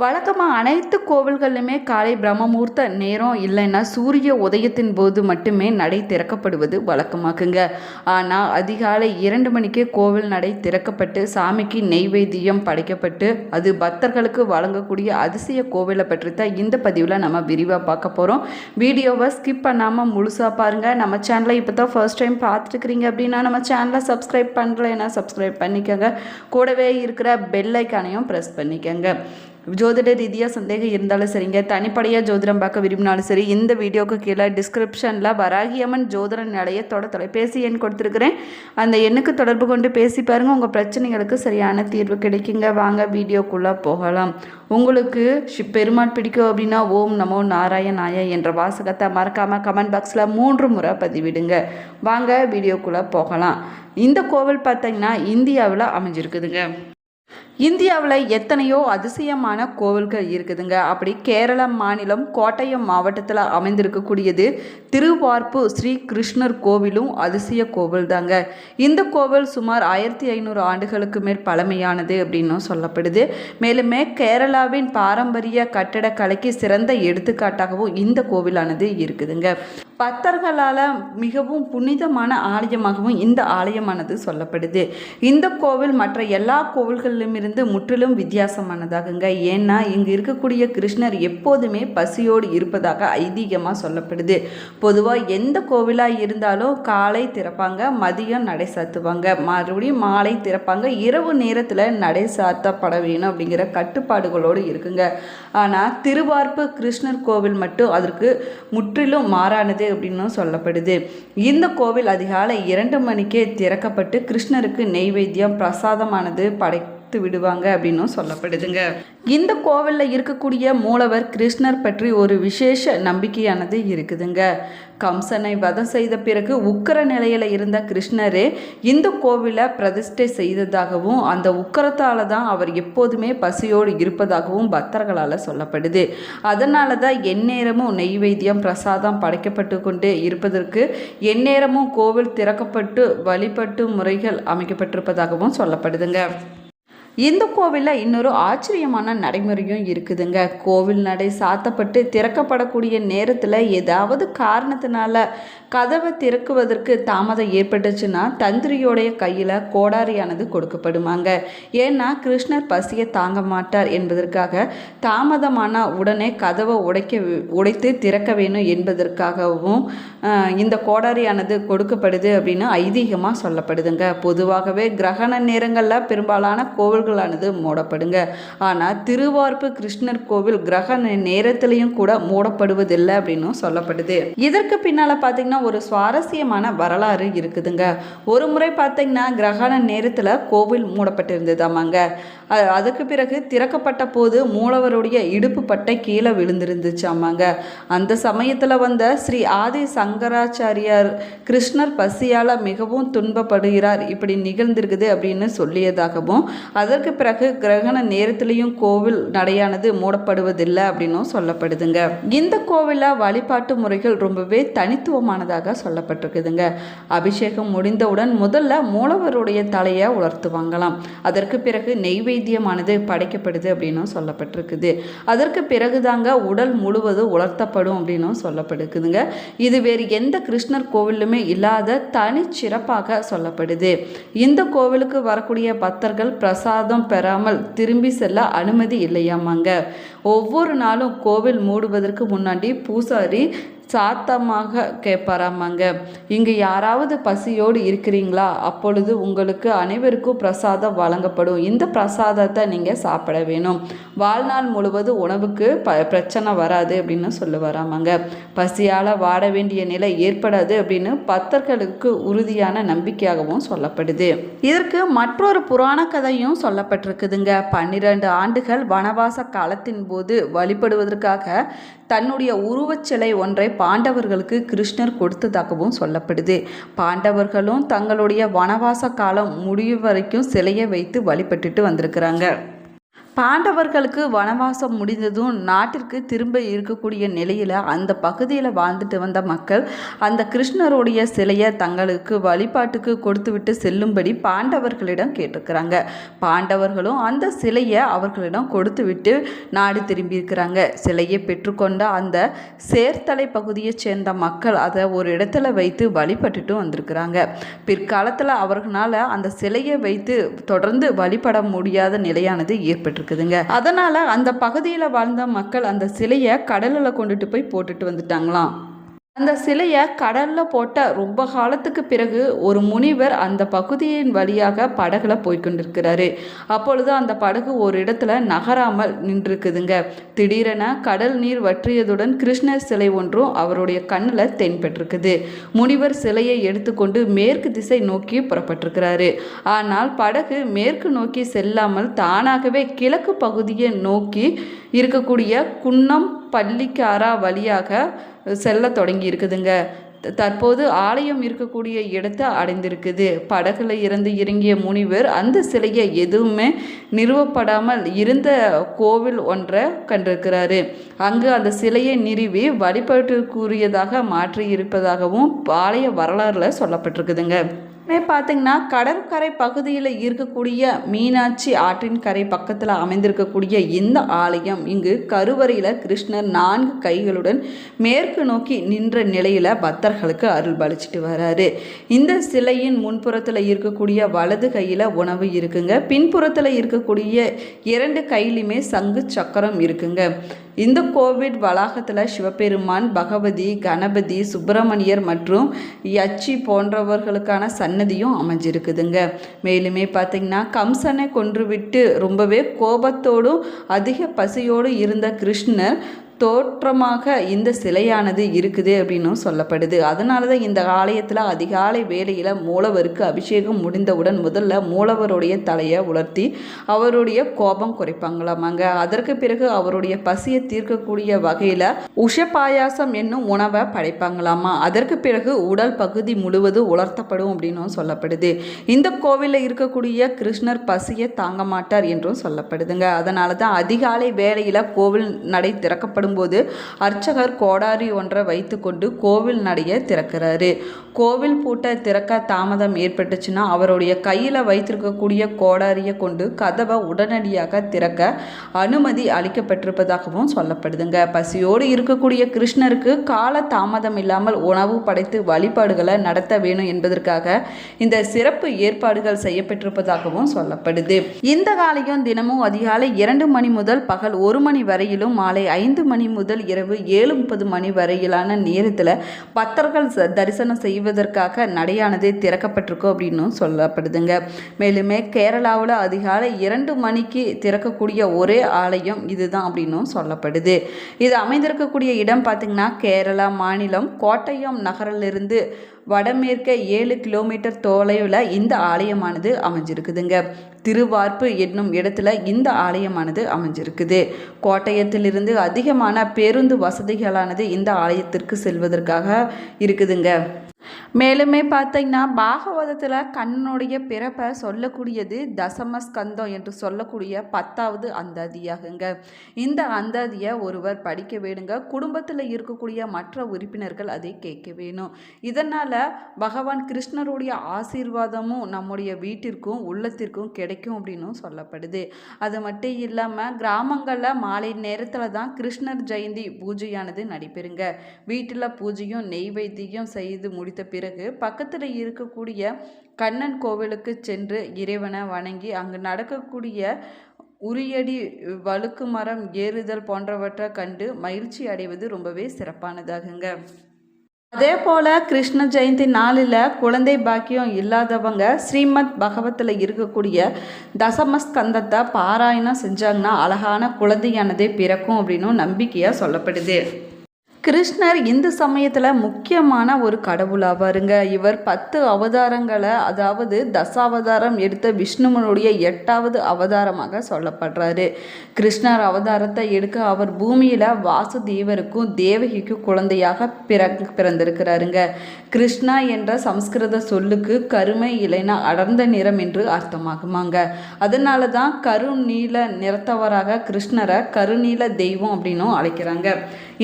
வழக்கமாக அனைத்து கோவில்களிலுமே காலை பிரம்மமூர்த்த நேரம் இல்லைன்னா சூரிய உதயத்தின் போது மட்டுமே நடை திறக்கப்படுவது வழக்கமாக்குங்க. ஆனால் அதிகாலை இரண்டு மணிக்கே கோவில் நடை திறக்கப்பட்டு சாமிக்கு நெய்வேத்தியம் படைக்கப்பட்டு அது பக்தர்களுக்கு வழங்கக்கூடிய அதிசய கோவிலை பற்றி தான் இந்த பதிவில் நம்ம விரிவாக பார்க்க போகிறோம் வீடியோவை ஸ்கிப் பண்ணாமல் முழுசாக பாருங்கள் நம்ம சேனலை இப்போ தான் ஃபர்ஸ்ட் டைம் பார்த்துருக்குறீங்க அப்படின்னா நம்ம சேனலை சப்ஸ்கிரைப் பண்ணலைன்னா சப்ஸ்கிரைப் பண்ணிக்கோங்க. கூடவே இருக்கிற பெல் ஐக்கானையும் ப்ரெஸ் பண்ணிக்கோங்க. ஜோதிட ரீதியாக சந்தேகம் இருந்தாலும் சரிங்க. தனிப்படையாக ஜோதிடம் பார்க்க விரும்பினாலும் சரி இந்த வீடியோக்கு கீழே டிஸ்கிரிப்ஷனில் வராகியம்மன் ஜோதிட நிலையத்தோட தொலைபேசி எண் கொடுத்துருக்குறேன். அந்த எண்ணுக்கு தொடர்பு கொண்டு பேசி பாருங்கள் உங்கள் பிரச்சனைகளுக்கு சரியான தீர்வு கிடைக்குங்க. வாங்க வீடியோக்குள்ளே போகலாம். உங்களுக்கு பெருமாள் பிடிக்கும் அப்படின்னா ஓம் நமோ நாராயணாய என்ற வாசகத்தை மறக்காமல் கமெண்ட் பாக்ஸில் மூன்று முறை பதிவிடுங்க. வாங்க வீடியோக்குள்ளே போகலாம். இந்த கோவில் பார்த்தீங்கன்னா இந்தியாவில் அமைஞ்சிருக்குதுங்க. இந்தியாவில் எத்தனையோ அதிசயமான கோவில்கள் இருக்குதுங்க. அப்படி கேரள மாநிலம் கோட்டயம் மாவட்டத்தில் அமைந்திருக்கக்கூடியது திருவார்ப்பு ஸ்ரீ கிருஷ்ணர் கோவிலும் அதிசய கோவில் தாங்க இந்த கோவில் சுமார் ஆயிரத்தி ஐநூறு ஆண்டுகளுக்கு மேல் பழமையானது அப்படின்னும் சொல்லப்படுது. மேலுமே கேரளாவின் பாரம்பரிய கட்டடக்கலைக்கு சிறந்த எடுத்துக்காட்டாகவும் இந்த கோவிலானது இருக்குதுங்க. பக்தர்களால் மிகவும் புனிதமான ஆலயமாகவும் இந்த ஆலயமானது சொல்லப்படுது. இந்த கோவில் மற்ற எல்லா கோவில்களிலும் இருந்து முற்றிலும் வித்தியாசமானதாகுங்க. ஏன்னா இங்கு இருக்கக்கூடிய கிருஷ்ணர் எப்போதுமே பசியோடு இருப்பதாக ஐதீகமாக சொல்லப்படுது. பொதுவாக எந்த கோவிலாக இருந்தாலும் காலை திறப்பாங்க மதியம் நடை சாத்துவாங்க. மறுபடியும் மாலை திறப்பாங்க இரவு நேரத்தில் நடை சாத்தப்பட வேணும் அப்படிங்கிற கட்டுப்பாடுகளோடு இருக்குங்க. ஆனால் திருவார்ப்பு கிருஷ்ணர் கோவில் மட்டும் அதற்கு முற்றிலும் மாறானது. அப்படின்னும் சொல்லப்படுது. இந்த கோவில் அதிகாலை இரண்டு மணிக்கே திறக்கப்பட்டு கிருஷ்ணருக்கு நெய்வேத்தியம் பிரசாதமானது படைத்து விடுவாங்க அப்படின்னும் சொல்லப்படுதுங்க. இந்த கோவிலில் இருக்கக்கூடிய மூலவர் கிருஷ்ணர் பற்றி ஒரு விசேஷ நம்பிக்கையானது இருக்குதுங்க. கம்சனை வதம் செய்த பிறகு உக்கர நிலையில் இருந்த கிருஷ்ணரே இந்த கோவிலை பிரதிஷ்டை செய்ததாகவும் அந்த உக்கரத்தால் தான் அவர் எப்போதுமே பசியோடு இருப்பதாகவும் பக்தர்களால் சொல்லப்படுது. அதனால தான் எந்நேரமும் நெய்வேத்தியம் பிரசாதம் படைக்கப்பட்டு கொண்டு இருப்பதற்கு எந்நேரமும் கோவில் திறக்கப்பட்டு வழிபட்டு முறைகள் அமைக்கப்பட்டிருப்பதாகவும் சொல்லப்படுதுங்க. இந்த கோவிலில் இன்னொரு ஆச்சரியமான நடைமுறையும் இருக்குதுங்க. கோவில் நடை சாத்தப்பட்டு திறக்கப்படக்கூடிய நேரத்தில் ஏதாவது காரணத்தினால கதவை திறக்குவதற்கு தாமதம் ஏற்பட்டுச்சுன்னா தந்திரியோடைய கையில் கோடாரியானது கொடுக்கப்படுமாங்க. ஏன்னா கிருஷ்ணர் பசியை தாங்க மாட்டார் என்பதற்காக தாமதமான உடனே கதவை உடைக்க உடைத்து திறக்க வேணும் என்பதற்காகவும் இந்த கோடாரியானது கொடுக்கப்படுது அப்படின்னு ஐதீகமாக சொல்லப்படுதுங்க. பொதுவாகவே கிரகண நேரங்களில் பெரும்பாலான கோவில்களானது மூடப்படுங்க. ஆனால் திருவார்ப்பு கிருஷ்ணர் கோவில் கிரகண நேரத்திலையும் கூட மூடப்படுவதில்லை அப்படின்னும் சொல்லப்படுது. இதற்கு பின்னால் பார்த்தீங்கன்னா ஒரு சுவாரஸ்யமான வரலாறு இருக்குதுங்க. ஒரு முறை பார்த்தீங்கன்னா கிரகண நேரத்தில் கோவில் மூடப்பட்டிருந்ததாமாங்க. அதுக்கு பிறகு திறக்கப்பட்ட போது மூலவருடைய இடுப்பு பட்டை கீழே விழுந்திருந்துச்சாமாங்க அந்த சமயத்தில் வந்த ஸ்ரீ ஆதி சங்கராச்சாரியார் கிருஷ்ணர் பசியால் மிகவும் துன்பப்படுகிறார். இப்படி நிகழ்ந்திருக்குது அப்படின்னு சொல்லியதாகவும் அதற்கு பிறகு கிரகண நேரத்திலையும் கோவில் நடையானது மூடப்படுவதில்லை அப்படின்னும் சொல்லப்படுதுங்க. இந்த கோவிலில் வழிபாட்டு முறைகள் ரொம்பவே தனித்துவமானதாக சொல்லப்பட்டிருக்குதுங்க. அபிஷேகம் முடிந்தவுடன் முதல்ல மூலவருடைய தலையை உலர்த்துவாங்களாம். அதற்கு பிறகு நெய்வேத்தியமானது படைக்கப்படுது அப்படின்னும் சொல்லப்பட்டிருக்குது. அதற்கு பிறகுதாங்க உடல் முழுவதும் உலர்த்தப்படும் அப்படின்னும் சொல்லப்படுக்குதுங்க. இது வேறு எந்த கிருஷ்ணர் கோவிலுமே இல்லாத தனி சிறப்பாக சொல்லப்படுது. இந்த கோவிலுக்கு வரக்கூடிய பக்தர்கள் பிரசாதம் பெறாமல் திரும்பி செல்ல அனுமதி இல்லையாமாங்க. ஒவ்வொரு நாளும் கோவில் மூடுவதற்கு முன்னாடி பூசாரி சாத்தமாக கேட்பாராமாங்க. இங்கு யாராவது பசியோடு இருக்கிறீங்களா? அப்பொழுது உங்களுக்கு அனைவருக்கும் பிரசாதம் வழங்கப்படும். இந்த பிரசாதத்தை நீங்கள் சாப்பிட வேணும். வாழ்நாள் முழுவதும் உணவுக்கு ப பிரச்சனை வராது அப்படின்னு சொல்லுவாராமாங்க. பசியால் வாட வேண்டிய நிலை ஏற்படாது அப்படின்னு பக்தர்களுக்கு உறுதியான நம்பிக்கையாகவும் சொல்லப்படுது. இதற்கு மற்றொரு புராண கதையும் சொல்லப்பட்டிருக்குதுங்க. பன்னிரண்டு ஆண்டுகள் வனவாச காலத்தின் போது வழிபடுவதற்காக தன்னுடைய உருவச்சிலை ஒன்றை பாண்டவர்களுக்கு கிருஷ்ணர் கொடுத்ததாகவும் சொல்லப்படுது. பாண்டவர்களும் தங்களுடைய வனவாச காலம் முடியும் வரைக்கும் சிலையை வைத்து வழிபட்டுட்டு வந்திருக்கிறாங்க. பாண்டவர்களுக்கு வனவாசம் முடிந்ததும் நாட்டிற்கு திரும்ப இருக்கக்கூடிய நிலையில் அந்த பகுதியில் வாழ்ந்துட்டு வந்த மக்கள் அந்த கிருஷ்ணருடைய சிலையை தங்களுக்கு வழிபாட்டுக்கு கொடுத்துவிட்டு செல்லும்படி பாண்டவர்களிடம் கேட்டிருக்கிறாங்க. பாண்டவர்களும் அந்த சிலையை அவர்களிடம் கொடுத்துவிட்டு நாடு திரும்பியிருக்கிறாங்க சிலையை பெற்றுக்கொண்ட அந்த சேர்த்தலை பகுதியைச் சேர்ந்த மக்கள் அதை ஒரு இடத்துல வைத்து வழிபட்டுட்டு வந்திருக்கிறாங்க. பிற்காலத்தில் அவர்களால் அந்த சிலையை வைத்து தொடர்ந்து வழிபட முடியாத நிலையானது ஏற்பட்டிருக்கு. இருக்குதுங்க. அதனால் அந்த பகுதியில் வாழ்ந்த மக்கள் அந்த சிலையை கடலில் கொண்டுட்டு போய் போட்டுட்டு வந்துட்டாங்களாம். அந்த சிலையை கடலில் போட்ட ரொம்ப காலத்துக்கு பிறகு ஒரு முனிவர் அந்த பகுதியின் வழியாக படகுல போய்கொண்டிருக்கிறாரு அப்பொழுது அந்த படகு ஒரு இடத்துல நகராமல் நின்றுக்குதுங்க திடீரென கடல் நீர் வற்றியதுடன் கிருஷ்ணர் சிலை ஒன்றும் அவருடைய கண்ணில் தென்பட்டிருக்குது முனிவர் சிலையை எடுத்துக்கொண்டு மேற்கு திசை நோக்கி புறப்பட்டிருக்கிறாரு. ஆனால் படகு மேற்கு நோக்கி செல்லாமல் தானாகவே கிழக்கு பகுதியை நோக்கி இருக்கக்கூடிய குன்னம் பள்ளிக்காரா வழியாக செல்ல தொடங்கி இருக்குதுங்க. தற்போது ஆலயம் இருக்கக்கூடிய இடத்தை அடைந்திருக்குது. படகுல இருந்து இறங்கிய முனிவர் அந்த சிலையை எதுவுமே நிறுவப்படாமல் இருந்த கோவில் ஒன்றை கண்டிருக்கிறாரு. அங்கு அந்த சிலையை நிறுவி வழிபாட்டுக்குரியதாக மாற்றி இருப்பதாகவும் ஆலய வரலாறுல சொல்லப்பட்டிருக்குதுங்க. பார்த்தீங்கன்னா கடற்கரை பகுதியில் இருக்கக்கூடிய மீனாட்சி ஆற்றின் கரை பக்கத்தில் அமைந்திருக்கக்கூடிய இந்த ஆலயம் இங்கு கருவறையில் கிருஷ்ணர் நான்கு கைகளுடன் மேற்கு நோக்கி நின்ற நிலையில் பக்தர்களுக்கு அருள் பலிச்சிட்டு வராரு. இந்த சிலையின் முன்புறத்தில் இருக்கக்கூடிய வலது கையில் உணவு இருக்குங்க. பின்புறத்தில் இருக்கக்கூடிய இரண்டு கையிலுமே சங்கு சக்கரம் இருக்குங்க. இந்த கோவில் வளாகத்தில் சிவபெருமான் பகவதி கணபதி சுப்பிரமணியர் மற்றும் யச்சி போன்றவர்களுக்கான சன்னதியும் அமைஞ்சிருக்குதுங்க. மேலுமே பார்த்தீங்கன்னா கம்சனை கொன்றுவிட்டு ரொம்பவே கோபத்தோடும் அதிக பசியோடு இருந்த கிருஷ்ணர் தோற்றமாக இந்த சிலையானது இருக்குது அப்படின்னும் சொல்லப்படுது. அதனால தான் இந்த ஆலயத்தில் அதிகாலை வேளையில் மூலவருக்கு அபிஷேகம் முடிந்தவுடன் முதல்ல மூலவருடைய தலையை உலர்த்தி அவருடைய கோபம் குறைப்பாங்களாமாங்க. அதற்கு பிறகு அவருடைய பசியை தீர்க்கக்கூடிய வகையில் உஷ பாயாசம் என்னும் உணவை படைப்பாங்களாமா. அதற்கு பிறகு உடல் பகுதி முழுவதும் உலர்த்தப்படும் அப்படின்னும் சொல்லப்படுது. இந்த கோவிலில் இருக்கக்கூடிய கிருஷ்ணர் பசியை தாங்க மாட்டார் என்றும் சொல்லப்படுதுங்க. அதனால தான் அதிகாலை வேளையில் கோவில் நடை திறக்கப்படும் வரும்போது அர்ச்சகர் கோடாரி ஒன்றை வைத்துக்கொண்டு கோவில் நடைய திறக்கிறாரு. கோவில் பூட்ட திறக்க தாமதம் ஏற்பட்டுச்சுன்னா அவருடைய கையில் வைத்திருக்கக்கூடிய கோடாரியை கொண்டு கதவை உடனடியாக திறக்க அனுமதி அளிக்கப்பட்டிருப்பதாகவும் சொல்லப்படுதுங்க. பசியோடு இருக்கக்கூடிய கிருஷ்ணருக்கு கால தாமதம் இல்லாமல் உணவு படைத்து வழிபாடுகளை நடத்த வேணும் என்பதற்காக இந்த சிறப்பு ஏற்பாடுகள் செய்யப்பட்டிருப்பதாகவும் சொல்லப்படுது. இந்த காலையும் தினமும் அதிகாலை இரண்டு மணி முதல் பகல் ஒரு மணி வரையிலும் மாலை ஐந்து மணி முதல் இரவு ஏழு முப்பது மணி வரையிலான நேரத்தில் பக்தர்கள் தரிசனம் செய்வதற்காக நடையானது திறக்கப்பட்டிருக்கும் அப்படின்னும் சொல்லப்படுதுங்க. மேலுமே கேரளாவில் அதிகாலை இரண்டு மணிக்கு திறக்கக்கூடிய ஒரே ஆலயம் இதுதான் அப்படின்னும் சொல்லப்படுது. இது அமைந்திருக்கக்கூடிய இடம் பார்த்திங்கன்னா கேரளா மாநிலம் கோட்டயம் நகரிலிருந்து வடமேற்கே ஏழு கிலோமீட்டர் தொலைவில் இந்த ஆலயமானது அமைஞ்சிருக்குதுங்க. திருவார்ப்பு என்னும் இடத்துல இந்த ஆலயமானது அமைஞ்சிருக்குது. கோட்டயத்திலிருந்து அதிகமான பேருந்து வசதிகளானது இந்த ஆலயத்திற்கு செல்வதற்காக இருக்குதுங்க. மேலுமே பார்த்தீங்கன்னா பாகவதத்தில் கண்ணனுடைய பிறப்பை சொல்லக்கூடியது தசமஸ்கந்தம் என்று சொல்லக்கூடிய பத்தாவது அந்தாதியாகுங்க. இந்த அந்தாதியை ஒருவர் படிக்க வேணுங்க. குடும்பத்தில் இருக்கக்கூடிய மற்ற உறுப்பினர்கள் அதை கேட்க வேணும். இதனால் பகவான் கிருஷ்ணருடைய ஆசீர்வாதமும் நம்முடைய வீட்டிற்கும் உள்ளத்திற்கும் கிடைக்கும் அப்படின்னும் சொல்லப்படுது. அது மட்டும் இல்லாமல் கிராமங்களில் மாலை நேரத்தில் தான் கிருஷ்ணர் ஜெயந்தி பூஜையானது நடைபெறுங்க. வீட்டில் பூஜையும் நெய்வேத்தியம் செய்து முடித்த பிறகு பக்கத்தில் இருக்கக்கூடிய கண்ணன் கோவிலுக்கு சென்று இறைவனை வணங்கி அங்கு நடக்கக்கூடிய உரியடி வழுக்கு மரம் ஏறுதல் போன்றவற்றை கண்டு மகிழ்ச்சி அடைவது ரொம்பவே சிறப்பானதாகுங்க. அதே போல் கிருஷ்ண ஜெயந்தி நாளில் குழந்தை பாக்கியம் இல்லாதவங்க ஸ்ரீமத் பகவத்தில் இருக்கக்கூடிய தசமஸ்கந்தத்தை பாராயணம் செஞ்சாங்கன்னா அழகான குழந்தையானதே பிறக்கும் அப்படின்னும் நம்பிக்கையாக சொல்லப்படுது. கிருஷ்ணர் இந்து சமயத்தில் முக்கியமான ஒரு கடவுளாவாருங்க இவர் பத்து அவதாரங்களை அதாவது தசாவதாரம் எடுத்த விஷ்ணுவனுடைய எட்டாவது அவதாரமாக சொல்லப்படுறாரு. கிருஷ்ணர் அவதாரத்தை எடுக்க அவர் பூமியில் வாசுதேவருக்கும் தேவகிக்கும் குழந்தையாக பிற பிறந்திருக்கிறாருங்க. கிருஷ்ணா என்ற சம்ஸ்கிருத சொல்லுக்கு கருமை இலைனா அடர்ந்த நிறம் என்று அர்த்தமாகுமாங்க. அதனால தான் கருநீல நிறத்தவராக கிருஷ்ணரை கருநீல தெய்வம் அப்படின்னும் அழைக்கிறாங்க.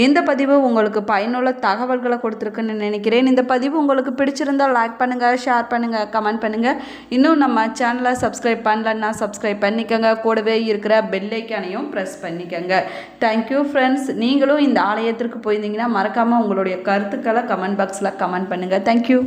இந்த பதிவு உங்களுக்கு பயனுள்ள தகவல்களை கொடுத்துருக்குன்னு நினைக்கிறேன். இந்த பதிவு உங்களுக்கு பிடிச்சிருந்தால் லைக் பண்ணுங்கள் ஷேர் பண்ணுங்கள் கமெண்ட் பண்ணுங்கள் இன்னும் நம்ம சேனலை சப்ஸ்கிரைப் பண்ணலன்னா சப்ஸ்கிரைப் பண்ணிக்கோங்க. கூடவே இருக்கிற பெல்லைக்கானையும் ப்ரெஸ் பண்ணிக்கோங்க. தேங்க்யூ ஃப்ரெண்ட்ஸ் நீங்களும் இந்த ஆலயத்திற்கு போயிருந்தீங்கன்னா மறக்காமல் உங்களுடைய கருத்துக்களை கமெண்ட் பாக்ஸில் கமெண்ட் பண்ணுங்கள் தேங்க்யூ